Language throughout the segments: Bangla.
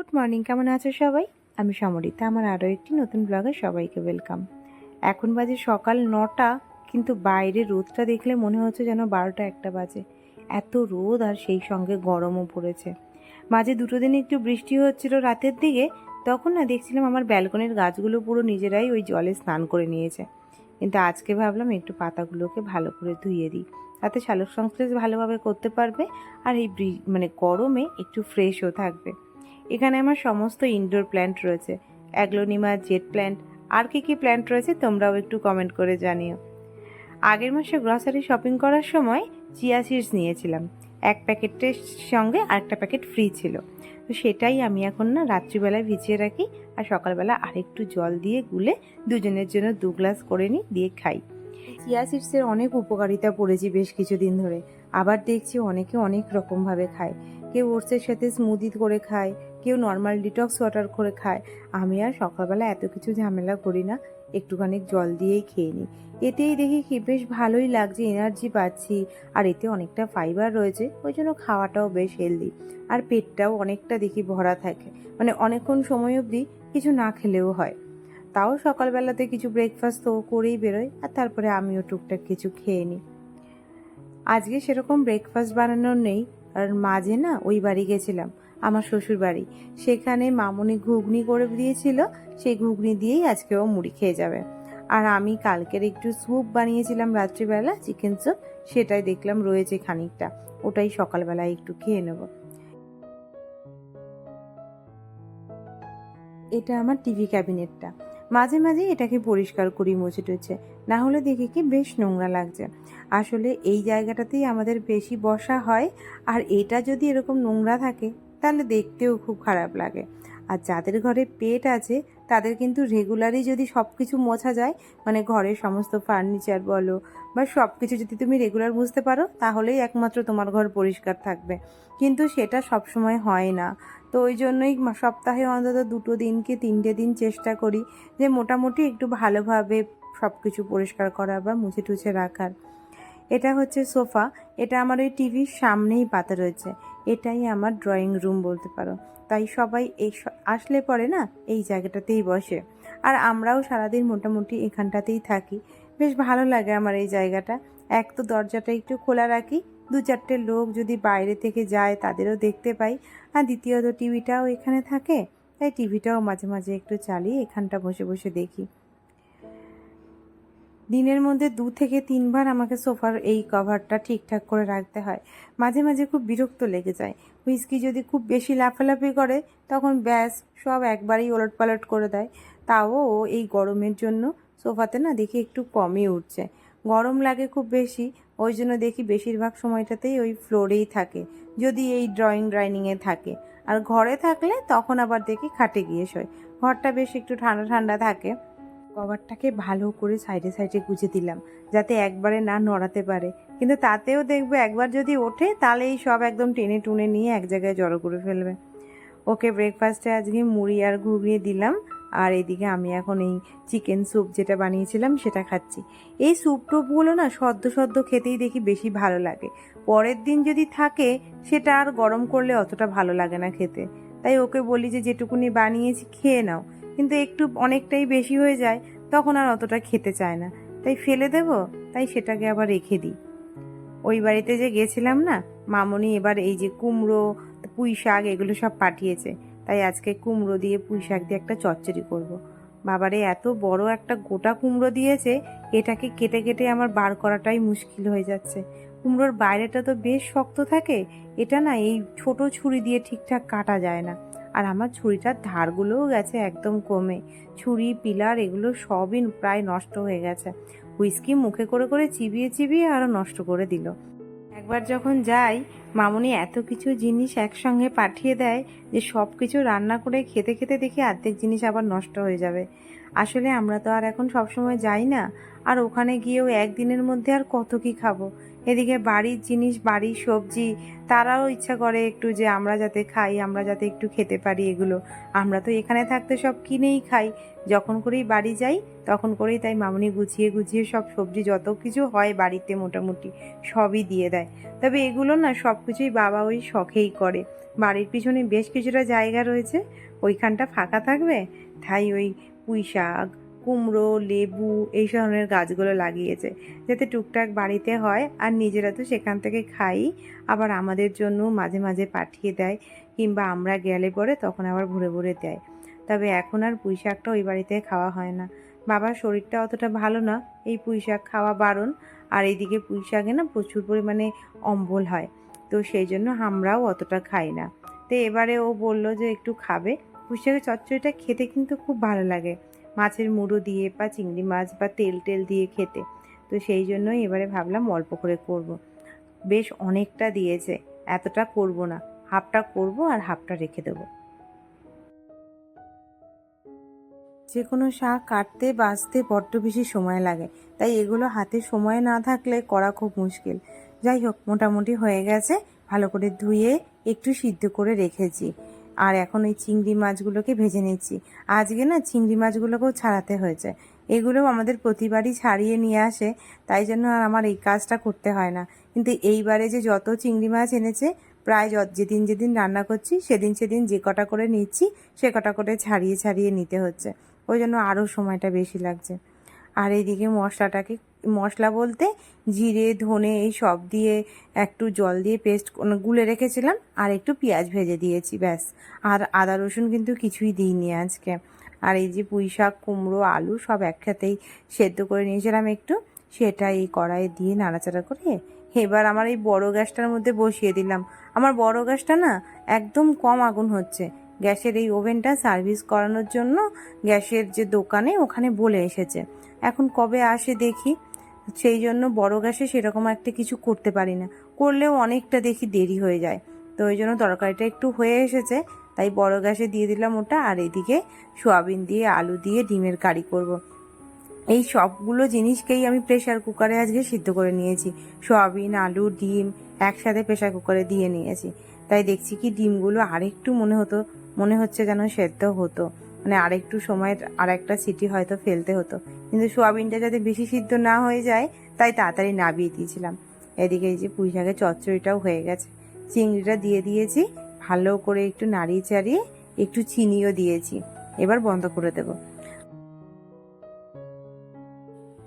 গুড মর্নিং, কেমন আছো সবাই? আমি সমরিতা, আমার আরও একটি নতুন ব্লগে সবাইকে ওয়েলকাম। এখন বাজে সকাল নটা, কিন্তু বাইরে রোদটা দেখলে মনে হচ্ছে যেন বারোটা একটা বাজে। এত রোদ আর সেই সঙ্গে গরমও পড়েছে। মাঝে দুটো দিন একটু বৃষ্টি হচ্ছিল রাতের দিকে, তখন না দেখছিলাম আমার ব্যালকনির গাছগুলো পুরো নিজেরাই ওই জলে স্নান করে নিয়েছে। কিন্তু আজকে ভাবলাম একটু পাতাগুলোকে ভালো করে ধুয়ে দিই। তাতে শালক সংশ্লেষ ভালোভাবে করতে পারবে আর এই মানে গরমে একটু ফ্রেশও থাকবে। এখানে আমার সমস্ত ইনডোর প্ল্যান্ট রয়েছে। অ্যাগ্লোনিমা জেট প্ল্যান্ট আর কি কি প্ল্যান্ট রয়েছে তোমরাও একটু কমেন্ট করে জানিও। আগের মাসে গ্রসারি শপিং করার সময় চিয়া সিডস নিয়েছিলাম। এক প্যাকেটের সঙ্গে আরেকটা প্যাকেট ফ্রি ছিল। তো সেটাই আমি এখন না রাত্রিবেলায় ভিজিয়ে রাখি আর সকালবেলা আরেকটু জল দিয়ে গুলে দুজনের জন্য দু গ্লাস করে নিই, দিয়ে খাই। চিয়া সিডসের অনেক উপকারিতা পড়েছি বেশ কিছুদিন ধরে। আবার দেখছি অনেকে অনেক রকমভাবে খায়। কেউ ওটসের সাথে স্মুদি করে খায়, কেউ নর্মাল ডিটক্স ওয়াটার করে খায়। আমি আর সকালবেলা এত কিছু ঝামেলা করি না, একটুখানি জল দিয়েই খেয়ে নিই। এতেই দেখি কি বেশ ভালোই লাগছে এনার্জি পাচ্ছি। আর এতে অনেকটা ফাইবার রয়েছে, ওই জন্য খাওয়াটাও বেশ হেলদি আর পেটটাও অনেকটা দেখি ভরা থাকে মানে অনেকক্ষণ সময় অবধি কিছু না খেলেও হয়। তাও সকালবেলাতে কিছু ব্রেকফাস্ট তো করেই বেরোয় আর তারপরে আমিও টুকটাক কিছু খেয়ে নিই। আজকে সেরকম ব্রেকফাস্ট বানানোর নেই আর মাঝে না ওই বাড়ি গেছিলাম, আমার শ্বশুর বাড়ি। সেখানে মামনি ঘুগনি করে দিয়েছিল, সেই ঘুগনি দিয়েই আজকেও মুড়ি খেয়ে যাবে। আর আমি কালকের একটু স্যুপ বানিয়েছিলাম রাত্রিবেলা, চিকেন স্যুপ, সেটাই দেখলাম রয়েছে খানিকটা। ওটাই সকালবেলায় একটু খেয়ে নেব। এটা আমার টিভি ক্যাবিনেটটা। মাঝে মাঝে এটাকে পরিষ্কার করি, মুছে টুছে। না হলে দেখে কি বেশ নোংরা লাগছে। আসলে এই জায়গাটাতেই আমাদের বেশি বসা হয়, আর এটা যদি এরকম নোংরা থাকে, তাহলে দেখতেও খুব খারাপ লাগে। আর যাদের ঘরে পেট আছে, তাদের কিন্তু রেগুলারই যদি সব কিছু মোছা যায় মানে ঘরের সমস্ত ফার্নিচার বলো, বা সব কিছু যদি তুমি রেগুলার বুঝতে পারো, তাহলেই একমাত্র তোমার ঘর পরিষ্কার থাকবে। কিন্তু সেটা সব সময় হয় না। তো ওই জন্যই সপ্তাহে অন্তত দুটো দিন কি তিনটে দিন চেষ্টা করি যে মোটামুটি একটু ভালোভাবে সব কিছু পরিষ্কার করা বা মুছে টুছে রাখার। এটা হচ্ছে সোফা। এটা আমার ওই টিভির সামনেই পাতা রয়েছে। এটাই আমার ড্রয়িং রুম বলতে পারো। তাই সবাই এই আসলে পরে না এই জায়গাটাতেই বসে। আর আমরাও সারাদিন মোটামুটি এখানটাতেই থাকি। বেশ ভালো লাগে আমার এই জায়গাটা। এক তো দরজাটা একটু খোলা রাখি দু চারটে লোক যদি বাইরে থেকে যায় তাদেরও দেখতে পাই। আর দ্বিতীয়ত টিভিটাও এখানে থাকে, তাই টিভিটাও মাঝে মাঝে একটু চালিয়ে এখানটা বসে বসে দেখি। দিনের মধ্যে দু থেকে তিনবার আমাকে সোফার এই কভারটা ঠিকঠাক করে রাখতে হয়। মাঝে মাঝে খুব বিরক্ত লেগে যায়। হুইস্কি যদি খুব বেশি লাফালাফি করে, তখন ব্যাস, সব একবারেই ওলট পালট করে দেয়। তাও ও এই গরমের জন্য সোফাতে না দেখি একটু কমই উঠছে। গরম লাগে খুব বেশি ওই জন্য দেখি বেশিরভাগ সময়টাতেই ওই ফ্লোরেই থাকে, যদি এই ড্রয়িং ডাইনিংয়ে থাকে। আর ঘরে থাকলে তখন আবার দেখি খাটে গিয়ে শোয়। ঘরটা বেশ একটু ঠান্ডা ঠান্ডা থাকে। কভারটাকে ভালো করে সাইডে সাইডে গুজে দিলাম, যাতে একবারে না নড়াতে পারে। কিন্তু তাতেও দেখবে একবার যদি ওঠে তাহলে এই সব একদম টেনে টুনে নিয়ে এক জায়গায় জড়ো করে ফেলবে। ওকে ব্রেকফাস্টে আজকে মুড়ি আর ঘুগনি দিলাম। আর এদিকে আমি এখন এই চিকেন স্যুপ যেটা বানিয়েছিলাম সেটা খাচ্ছি। এই স্যুপ টুপগুলো না সদ্য সদ্য খেতেই দেখি বেশি ভালো লাগে। পরের দিন যদি থাকে, সেটা আর গরম করলে অতটা ভালো লাগে না খেতে। তাই ওকে বলি যে, যেটুকুনি বানিয়েছি খেয়ে নাও। কিন্তু একটু অনেকটাই বেশি হয়ে যায়, তখন আর অতটা খেতে চায় না। তাই ফেলে দেব, তাই সেটাকে আবার রেখে দিই। ওই বাড়িতে যে গেছিলাম না, মামনি এবার এই যে কুমড়ো পুঁই শাক এগুলো সব পাঠিয়েছে। তাই আজকে কুমড়ো দিয়ে পুঁই শাক দিয়ে একটা চচ্চড়ি করব। বাবারে, এত বড় একটা গোটা কুমড়ো দিয়েছে, এটাকে কেটে কেটে আমার বার করাটাই মুশকিল হয়ে যাচ্ছে। কুমড়োর বাইরেটা তো বেশ শক্ত থাকে, এটা না এই ছোট ছুরি দিয়ে ঠিকঠাক কাটা যায় না। আর আমার ছুরিটার ধারগুলোও গেছে একদম কমে। ছুরি, পিলার এগুলো সবই প্রায় নষ্ট হয়ে গেছে। হুইস্কি মুখে করে করে চিবিয়ে চিবিয়ে আরও নষ্ট করে দিল। একবার যখন যাই, মামনি এত কিছু জিনিস একসঙ্গে পাঠিয়ে দেয় যে সব কিছু রান্না করে খেতে খেতে দেখি অর্ধেক জিনিস আবার নষ্ট হয়ে যাবে। আসলে আমরা তো আর এখন সবসময় যাই না, আর ওখানে গিয়েও একদিনের মধ্যে আর কত কি খাব? এদিকে বাড়ির জিনিস, বাড়ির সবজি, তারাও ইচ্ছা করে একটু যে আমরা যাতে খাই, আমরা যাতে একটু খেতে পারি এগুলো। আমরা তো এখানে থাকতে সব কিনেই খাই। যখন করেই বাড়ি যাই, তখন করেই তাই মামনি গুছিয়ে গুছিয়ে সব সবজি যত কিছু হয় বাড়িতে মোটামুটি সবই দিয়ে দেয়। তবে এগুলো না সব কিছুই বাবা ওই শখেই করে। বাড়ির পিছনে বেশ কিছুটা জায়গা রয়েছে। ওইখানটা ফাঁকা থাকবে? তাই ওই পুঁই শাক কুমড়ো, লেবু এই ধরনের গাছগুলো লাগিয়েছে। যাতে টুকটাক বাড়িতে হয় আর নিজেরা তো সেখান থেকে খাই, আবার আমাদের জন্য মাঝে মাঝে পাঠিয়ে দেয় কিংবা আমরা গেলে পরে তখন আবার ভরে ভরে দেয়। তবে এখন আর পুঁই শাকটা ওই বাড়িতে খাওয়া হয় না। বাবার শরীরটা অতটা ভালো না, এই পুঁই শাক খাওয়া বারণ। আর এইদিকে পুঁই শাকে না প্রচুর পরিমাণে অম্বল হয়, তো সেই জন্য আমরাও অতটা খাই না। তো এবারে ও বলল যে একটু খাবে। পুঁই শাকের চচ্চড়িটা খেতে কিন্তু খুব ভালো লাগে। মাছের মুড়ো দিয়ে বা চিংড়ি মাছ বা তেল টেল দিয়ে খেতে। তো সেই জন্যই এবারে ভাবলাম অল্প করে করব। বেশ অনেকটা দিয়েছে, এতটা করব না। হাফটা করব আর হাফটা রেখে দেবো। যে কোনো শাক কাটতে বাছতে বড্ড বেশি সময় লাগে। তাই এগুলো হাতে সময় না থাকলে করা খুব মুশকিল। যাই হোক, মোটামুটি হয়ে গেছে। ভালো করে ধুয়ে একটু সিদ্ধ করে রেখেছি। আর এখন ওই চিংড়ি মাছগুলোকে ভেজে নিচ্ছি। আজকে না চিংড়ি মাছগুলোকেও ছাড়াতে হয়েছে। এগুলোও আমাদের প্রতিবারই ছাড়িয়ে নিয়ে আসে, তাই জন্য আর আমার এই কাজটা করতে হয় না। কিন্তু এইবারে যে যত চিংড়ি মাছ এনেছে, প্রায় যেদিন যেদিন রান্না করছি, সেদিন সেদিন যে কটা করে নিচ্ছি, সে কটা করে ছাড়িয়ে ছাড়িয়ে নিতে হচ্ছে। ওই জন্য আরও সময়টা বেশি লাগছে। আর এইদিকে মশলাটাকে মশলা বলতে জিরে, ধনে, এই সব দিয়ে একটু জল দিয়ে পেস্ট গুলে রেখেছিলাম আর একটু পেঁয়াজ ভেজে দিয়েছি, ব্যাস। আর আদা, রসুন কিন্তু কিছুই দিইনি আজকে। আর এই যে পুঁই শাক, কুমড়ো, আলু সব একসাথেই সেদ্ধ করে নিয়েছিলাম একটু। সেটা এই কড়াইয়ে দিয়ে নাড়াচাড়া করে এবার আমার এই বড় গ্যাসটার মধ্যে বসিয়ে দিলাম। আমার বড় গ্যাসটা না একদম কম আগুন হচ্ছে। গ্যাসের এই ওভেনটা সার্ভিস করানোর জন্য গ্যাসের যে দোকানে ওখানে বলে এসেছে। এখন কবে আসে দেখি। সেই জন্য বড় গ্যাসে সেরকম একটা কিছু করতে পারি না। করলেও অনেকটা দেখি দেরি হয়ে যায়। তো ওই জন্য তরকারিটা একটু হয়ে এসেছে, তাই বড় গ্যাসে দিয়ে দিলাম ওটা আর এদিকে সোয়াবিন দিয়ে, আলু দিয়ে, ডিমের কারি করব। এই সবগুলো জিনিসকেই আমি প্রেশার কুকারে আজকে সিদ্ধ করে নিয়েছি। সোয়াবিন, আলু, ডিম একসাথে প্রেশার কুকারে দিয়ে নিয়েছি। তাই দেখছি কি ডিমগুলো আরেকটু মনে হতো, মনে হচ্ছে যেন সেদ্ধ হতো। মানে আরেকটু সময় আর একটা সিটি হয়তো ফেলতে হতো। কিন্তু সোয়াবিনটা যাতে বেশি সিদ্ধ না হয়ে যায়, তাই তাড়াতাড়ি নাবিয়ে দিয়েছিলাম। এদিকে এই যে পুঁই শাকের চচ্চড়িটাও হয়ে গেছে। চিংড়িটা দিয়ে দিয়েছি, ভালো করে একটু নাড়িয়ে চাড়িয়ে একটু চিনিও দিয়েছি। এবার বন্ধ করে দেব।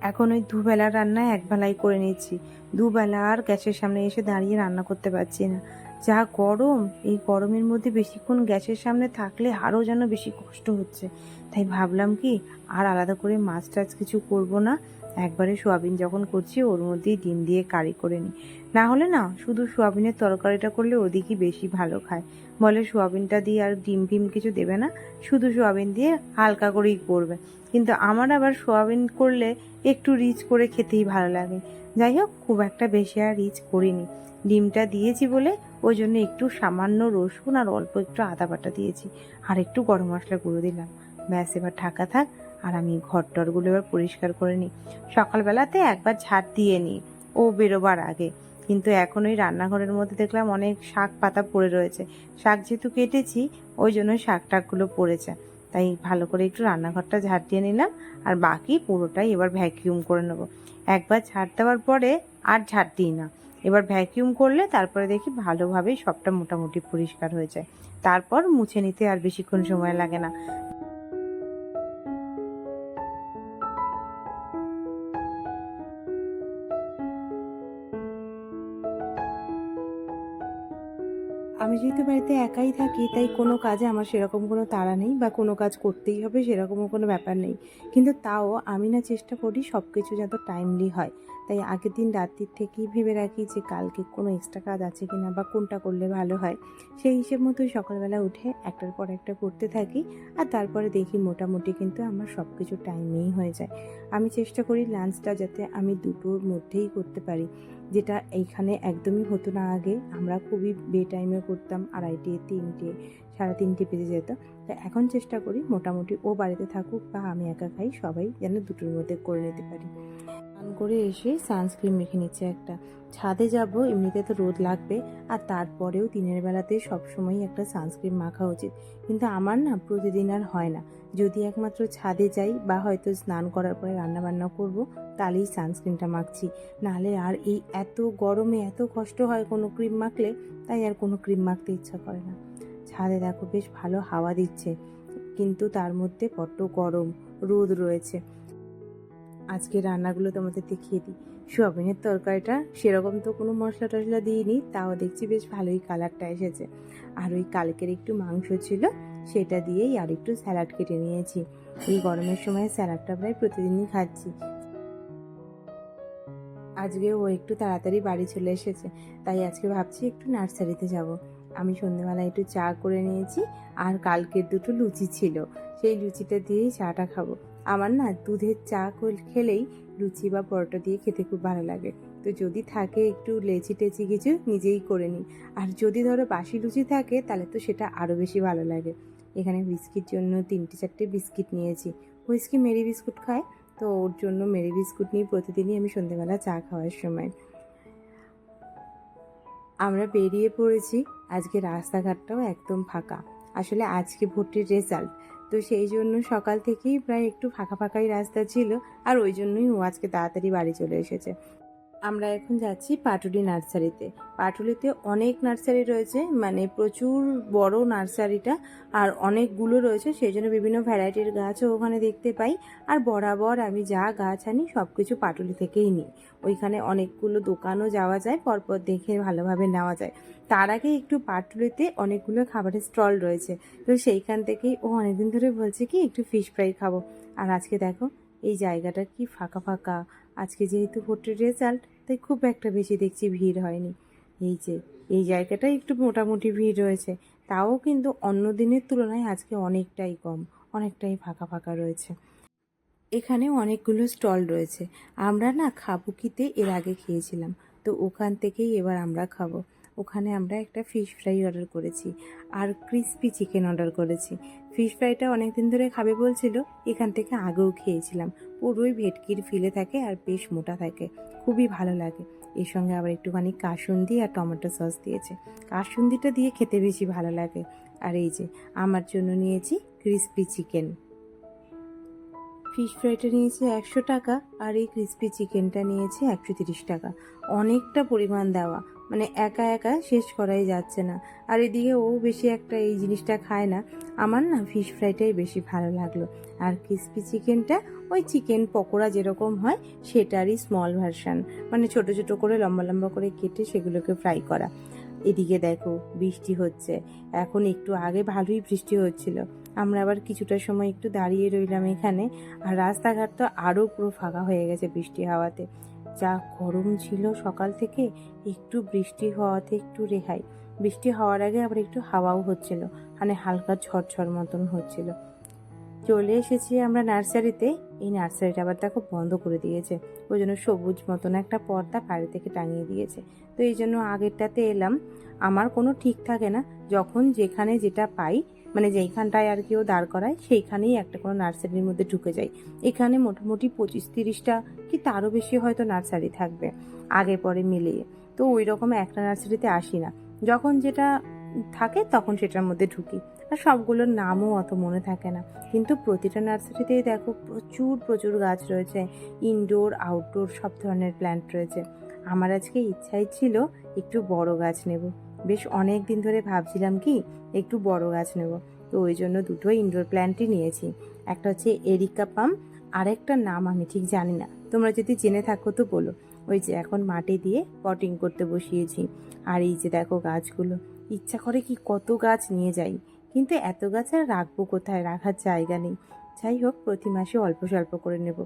এখন ওই দুবেলা রান্না একবেলাই করে নিচ্ছি। দুবেলা আর গ্যাসের সামনে এসে দাঁড়িয়ে রান্না করতে পারছি না। যা গরম, এই গরমের মধ্যে বেশিক্ষণ গ্যাসের সামনে থাকলে আরও যেন বেশি কষ্ট হচ্ছে। তাই ভাবলাম কি, আর আলাদা করে মাছ টাছ কিছু করব না। একবারে সোয়াবিন যখন করছি, ওর মধ্যেই ডিম দিয়ে কারি করে নিই। না হলে না, শুধু সোয়াবিনের তরকারিটা করলে ওদিকই বেশি ভালো খায়। বলে সোয়াবিনটা দিয়ে আর ডিম ফিম কিছু দেবে না, শুধু সোয়াবিন দিয়ে হালকা করেই করবে। কিন্তু আমার আবার সোয়াবিন করলে একটু রিচ করে খেতেই ভালো লাগে। যাই হোক, খুব একটা বেশি আর রিচ করিনি। ডিমটা দিয়েছি বলে ওই জন্য একটু সামান্য রসুন আর অল্প একটু আদা বাটা দিয়েছি। আর একটু গরম মশলা গুঁড়ো দিলাম। ব্যাস, এবার ঢাকা থাক। আর আমি ঘর টরগুলো এবার পরিষ্কার করে নিই। সকালবেলাতে একবার ঝাড় দিয়ে নিই। ও বেরোবার আগে। কিন্তু এখন ওই রান্নাঘরের মধ্যে দেখলাম অনেক শাক পাতা পড়ে রয়েছে। শাক যেহেতু কেটেছি, ওই জন্য শাক টাকগুলো পড়েছে। তাই ভালো করে একটু রান্নাঘরটা ঝাড় দিয়ে নিলাম। আর বাকি পুরোটাই এবার ভ্যাকিউম করে নেব। একবার ঝাড় দেওয়ার পরে আর ঝাড় দিই না। এবার ভ্যাকিউম করলে তারপরে দেখি ভালোভাবেই সবটা মোটামুটি পরিষ্কার হয়ে যায়। তারপর মুছে নিতে আর বেশিক্ষণ সময় লাগে না। আমি যেহেতু বাড়িতে একাই থাকি, তাই কোনো কাজে আমার সেরকম কোনো তাড়া নেই বা কোনো কাজ করতেই হবে সেরকমও কোনো ব্যাপার নেই। কিন্তু তাও আমি না চেষ্টা করি সব কিছু যাতে টাইমলি হয়। তাই আগের দিন রাত্রির থেকেই ভেবে রাখি যে কালকে কোনো এক্সট্রা কাজ আছে কি না বা কোনটা করলে ভালো হয়। সেই হিসেব মতোই সকালবেলা উঠে একটার পর একটা করতে থাকি আর তারপরে দেখি মোটামুটি কিন্তু আমার সব কিছু টাইমেই হয়ে যায়। আমি চেষ্টা করি লাঞ্চটা যাতে আমি দুটোর মধ্যেই করতে পারি, যেটা এইখানে একদমই হতো না আগে। আমরা খুবই বে টাইমে করতাম, আড়াইটে, তিনটে, সাড়ে তিনটে বেজে যেত। তা এখন চেষ্টা করি মোটামুটি ও বাড়িতে থাকুক বা আমি একা খাই, সবাই যেন দুটোর মধ্যে করে নিতে পারি। করে এসে সানস্ক্রিন মেখে নিচ্ছে একটা। ছাদে যাব, এমনিতে তো রোদ লাগবে, আর তারপরেও দিনের বেলাতে সবসময় একটা সানস্ক্রিন মাখা উচিত। কিন্তু আমার না প্রতিদিন আর হয় না। যদি একমাত্র ছাদে যাই বা হয়তো স্নান করার পরে রান্না বান্না করব, তাহলেই সানস্ক্রিনটা মাখছি। নাহলে আর এই এত গরমে এত কষ্ট হয় কোনো ক্রিম মাখলে, তাই আর কোনো ক্রিম মাখতে ইচ্ছা করে না। ছাদে দেখো বেশ ভালো হাওয়া দিচ্ছে, কিন্তু তার মধ্যে বড্ড গরম, রোদ রয়েছে। আজকে রান্নাগুলো তোমাদের দেখিয়ে দিই। সোয়াবিনের তরকারিটা সেরকম তো কোনো মশলা টশলা দিইনি, তাও দেখছি বেশ ভালোই কালারটা এসেছে। আর ওই কালকের একটু মাংস ছিল, সেটা দিয়েই আর একটু স্যালাড কেটে নিয়েছি। এই গরমের সময় স্যালাডটা প্রায় প্রতিদিনই খাচ্ছি। আজকে ও একটু তাড়াতাড়ি বাড়ি চলে এসেছে, তাই আজকে ভাবছি একটু নার্সারিতে যাব। আমি সন্ধ্যেবেলা একটু চা করে নিয়েছি, আর কালকের দুটো লুচি ছিল, সেই লুচিটা দিয়েই চাটা খাব। আমার না দুধের চা খেলেই লুচি বা পরোটা দিয়ে খেতে খুব ভালো লাগে। তো যদি থাকে একটু লেচি টেচি কিছু, নিজেই করে নিই আর যদি ধরো বাসি লুচি থাকে, তাহলে তো সেটা আরও বেশি ভালো লাগে। এখানে বিস্কিট জন্য তিনটে চারটে বিস্কিট নিয়েছি। হুইস্কি মেরি বিস্কুট খায়, তো ওর জন্য মেরি বিস্কুট নিয়ে প্রতিদিনই আমি সন্ধ্যেবেলা চা খাওয়ার সময়। আমরা বেরিয়ে পড়েছি। আজকে রাস্তাঘাটটাও একদম ফাঁকা। আসলে আজকে ভোটের রেজাল্ট তো সেই জন্য সকাল থেকেই প্রায় একটু ফাঁকা ফাঁকাই রাস্তা ছিল, আর ওই জন্যই ও আজকে তাড়াতাড়ি বাড়ি চলে এসেছে। আমরা এখন যাচ্ছি পাটুলি নার্সারিতে। পাটুলিতে অনেক নার্সারি রয়েছে মানে প্রচুর বড় নার্সারিটা আর অনেকগুলো রয়েছে সেই জন্য বিভিন্ন ভ্যারাইটির গাছও ওখানে দেখতে পাই। আর বরাবর আমি যা গাছ আনি সব কিছু পাটুলি থেকেই নিই। ওইখানে অনেকগুলো দোকানও যাওয়া যায়, পরপর দেখে ভালোভাবে নেওয়া যায়। তার আগে একটু পাটুলিতে অনেকগুলো খাবারের স্টল রয়েছে, তো সেইখান থেকেই ও অনেকদিন ধরে বলছে কি একটু ফিশ ফ্রাই খাব। আর আজকে দেখো, এই জায়গাটা কি ফাঁকা ফাঁকা আজকে যেহেতু ভোটের রেজাল্ট তাই খুব একটা বেশি দেখছি ভিড় হয়নি। এই যে, এই জায়গাটা একটু মোটামুটি ভিড় রয়েছে। তাও কিন্তু অন্য দিনের তুলনায় আজকে অনেকটাই কম, অনেকটাই ফাঁকা ফাঁকা রয়েছে। এখানে অনেকগুলো স্টল রয়েছে। আমরা না খাবুকিতে এর আগে খেয়েছিলাম। তো ওখান থেকেই এবার আমরা খাব। ওখানে আমরা একটা ফিশ ফ্রাই অর্ডার করেছি আর ক্রিসপি চিকেন অর্ডার করেছি। ফিশ ফ্রাইটা অনেক দিন ধরে খাবে বলছিল, এখান থেকে আগেও খেয়েছিলাম। পুরোই ভেটকির ফিলে থাকে আর বেশ মোটা থাকে, খুবই ভালো লাগে। এর সঙ্গে আবার একটুখানি কাসুন্দি আর টমেটো সস দিয়েছে। কাসুন্দিটা দিয়ে খেতে বেশি ভালো লাগে। আর এই যে, আমার জন্য নিয়েছি ক্রিসপি চিকেন ফিশ ফ্রাইটা নিয়েছে একশো টাকা আর এই ক্রিসপি চিকেনটা নিয়েছে একশো তিরিশ টাকা। অনেকটা পরিমাণ দেওয়া। মানে একা একা শেষ করাই যাচ্ছে না। আর এদিকে ও বেশি একটা এই জিনিসটা খায় না। আমার না ফিশ ফ্রাইটাই বেশি ভালো লাগল। আর ক্রিসপি চিকেনটা ওই চিকেন পকোড়া যেরকম হয়, সেটারই স্মল ভার্সান মানে ছোট ছোট করে, লম্বা লম্বা করে কেটে সেগুলোকে ফ্রাই করা। এদিকে দেখো, বৃষ্টি হচ্ছে। এখন একটু আগে ভালোই বৃষ্টি হচ্ছিল। আমরা আবার কিছুটা সময় একটু দাঁড়িয়ে রইলাম এখানে। আর রাস্তাঘাট তো আরও পুরো ফাঁকা হয়ে গেছে বৃষ্টি হাওয়াতে। যা গরম ছিল সকাল থেকে একটু বৃষ্টি হওয়াতে একটু রেহাই। বৃষ্টি হওয়ার আগে আবার একটু হাওয়াও হচ্ছিল মানে হালকা ঝরঝর মতন হচ্ছিল। চলে এসেছি আমরা নার্সারিতে। এই নার্সারিটা আবার দেখো বন্ধ করে দিয়েছে। ওই জন্য সবুজ মতন একটা পর্দা বাইরে থেকে টাঙিয়ে দিয়েছে। তো এই জন্য আগেরটাতে এলাম। আমার কোনো ঠিক থাকে না। যখন যেখানে যেটা পাই মানে যেইখানটায় আর কেউ দাঁড় করায়, সেইখানেই একটা কোনো নার্সারির মধ্যে ঢুকে যাই এখানে মোটামুটি পঁচিশ তিরিশটা কি তারও বেশি হয়তো নার্সারি থাকবে, আগে পরে মিলিয়ে। তো ওই রকম একটা নার্সারিতে আসি না। যখন যেটা থাকে তখন সেটার মধ্যে ঢুকি। আর সবগুলোর নামও অত মনে থাকে না। কিন্তু প্রতিটা নার্সারিতেই দেখো প্রচুর প্রচুর গাছ রয়েছে। ইনডোর, আউটডোর সব ধরনের প্ল্যান্ট রয়েছে। আমার আজকে ইচ্ছাই ছিল একটু বড় গাছ নেব। বেশ অনেক দিন ধরে ভাবছিলাম কি, একটু বড় গাছ নেব। তো ওই জন্য দুটো ইনডোর প্ল্যান্টই নিয়েছি। একটা হচ্ছে এরিকা পাম আর একটা নাম আমি ঠিক জানি না। তোমরা যদি জেনে থাকো তো বলো। ওই যে এখন মাটি দিয়ে পটিং করতে বসিয়েছি। আর এই যে দেখো গাছগুলো, ইচ্ছা করে কি কত গাছ নিয়ে যাই। কিন্তু এত গাছ আর রাখব কোথায়? রাখার জায়গা নেই। যাই হোক, প্রতি মাসে অল্প স্বল্প করে নেব।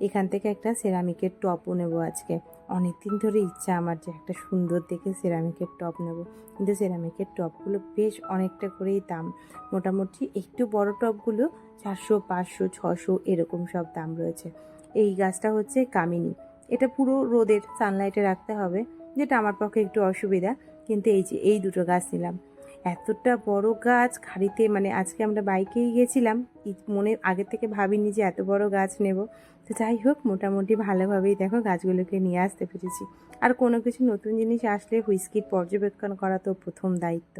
এখান থেকে একটা সেরামিকের টপও নেব আজকে। অনেক দিন ধরে ইচ্ছা আমার যে একটা সুন্দর দেখে সেরামিকের টপ নেব। কিন্তু সেরামিকের টপগুলো বেশ অনেকটা করেই দাম। মোটামুটি একটু বড় টপগুলো চারশো, পাঁচশো, ছশো এরকম সব দাম রয়েছে। এই গাছটা হচ্ছে কামিনী। এটা পুরো রোদের সানলাইটে রাখতে হবে, যেটা আমার পক্ষে একটু অসুবিধা। কিন্তু এই যে, এই দুটো গাছ নিলাম। এতটা বড় গাছ খাড়িতে মানে আজকে আমরা বাইকেই গেছিলাম। মনে আগে থেকে ভাবিনি যে এত বড় গাছ নেব। তো যাই হোক, মোটামুটি ভালোভাবেই দেখো গাছগুলোকে নিয়ে আসতে পেরেছি। আর কোনো কিছু নতুন জিনিস আসলে হুইস্কির পর্যবেক্ষণ করা তো প্রথম দায়িত্ব।